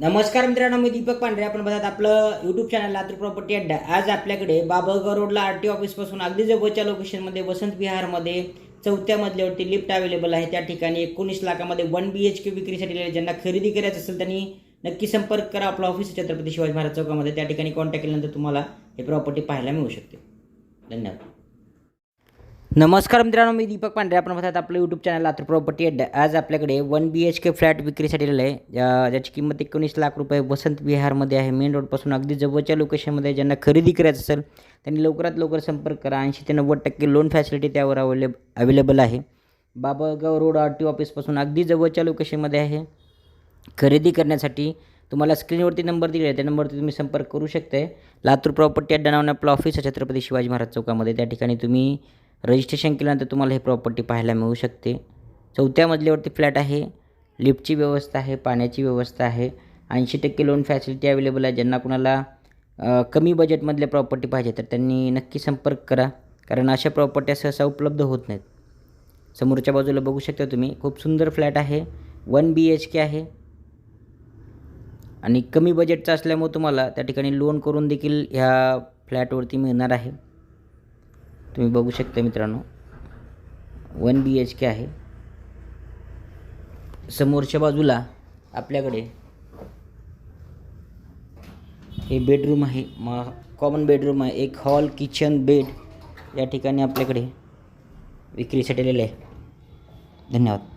नमस्कार मित्रांनो मी दीपक पांढरे. आपण बघत आपलं यूट्यूब चॅनल लातूर प्रॉपर्टी अड्डा आज आपल्याकडे बाबळगाव रोडला आर टी ऑफिसपासून अगदी जवळच्या लोकेशनमध्ये वसंत विहारमध्ये चौथ्या मजल्यावरती लिफ्ट अवेलेबल आहे. त्या ठिकाणी एकोणीस लाखामध्ये वन बी एच के विक्रीसाठी दिलेले ज्यांना खरेदी करायचं असेल त्यांनी नक्की संपर्क करा आपलं ऑफिस छत्रपती शिवाजी महाराज चौकामध्ये. त्या ठिकाणी कॉन्टॅक्ट केल्यानंतर तुम्हाला हे प्रॉपर्टी पाहायला मिळू शकते. धन्यवाद. नमस्कार मित्रांनो मी दीपक पांढरे. आपण बघतात आपलं यूट्यूब चॅनल लातूर प्रॉपर्टी अड्डा आज आपल्याकडे one B H K flat विक्रीसाठी दिलेलं आहे. ज्याची किंमत एकोणीस लाख रुपये वसंत विहारमध्ये आहे. मेन रोडपासून अगदी जवळच्या लोकेशनमध्ये ज्यांना खरेदी करायचं असेल त्यांनी लवकरात लवकर संपर्क करा. ऐंशी ते नव्वद टक्के लोन फॅसिलिटी त्यावर अवेलेब अवेलेबल आहे. बाबागाव रोड आर टी ऑफिसपासून अगदी जवळच्या लोकेशनमध्ये आहे. खरेदी करण्यासाठी तुम्हाला स्क्रीनवरती नंबर दिले आहे. त्या नंबरवरती तुम्ही संपर्क करू शकता लातूर प्रॉपर्टी अड्डा नावानं आपलं ऑफिस आहे छत्रपती शिवाजी महाराज चौकामध्ये. त्या ठिकाणी तुम्ही रजिस्ट्रेशन केल्यानंतर तुम्हाला हे प्रॉपर्टी पाहायला मिळू शकते. चौथ्या मजल्यावरती फ्लॅट आहे. लिफ्टची व्यवस्था आहे पाण्याची व्यवस्था आहे. ऐंशी टक्के लोन फॅसिलिटी अवेलेबल आहे. ज्यांना कुणाला कमी बजेटमधल्या प्रॉपर्टी पाहिजे तर त्यांनी नक्की संपर्क करा. कारण अशा प्रॉपर्ट्या सहसा उपलब्ध होत नाहीत. समोरच्या बाजूला बघू शकता तुम्ही. खूप सुंदर फ्लॅट आहे. वन बी एच के आहे. आणि कमी बजेटचा असल्यामुळे तुम्हाला त्या ठिकाणी लोन करून देखील ह्या फ्लॅटवरती मिळणार आहे. तुम्ही बघू शकता मित्रांनो. वन बी एच के आहे. समोरच्या बाजूला आपल्याकडे हे बेडरूम आहे. म कॉमन बेडरूम आहे. एक हॉल किचन बेड या ठिकाणी आपल्याकडे विक्रीसाठी आलेलं आहे. धन्यवाद.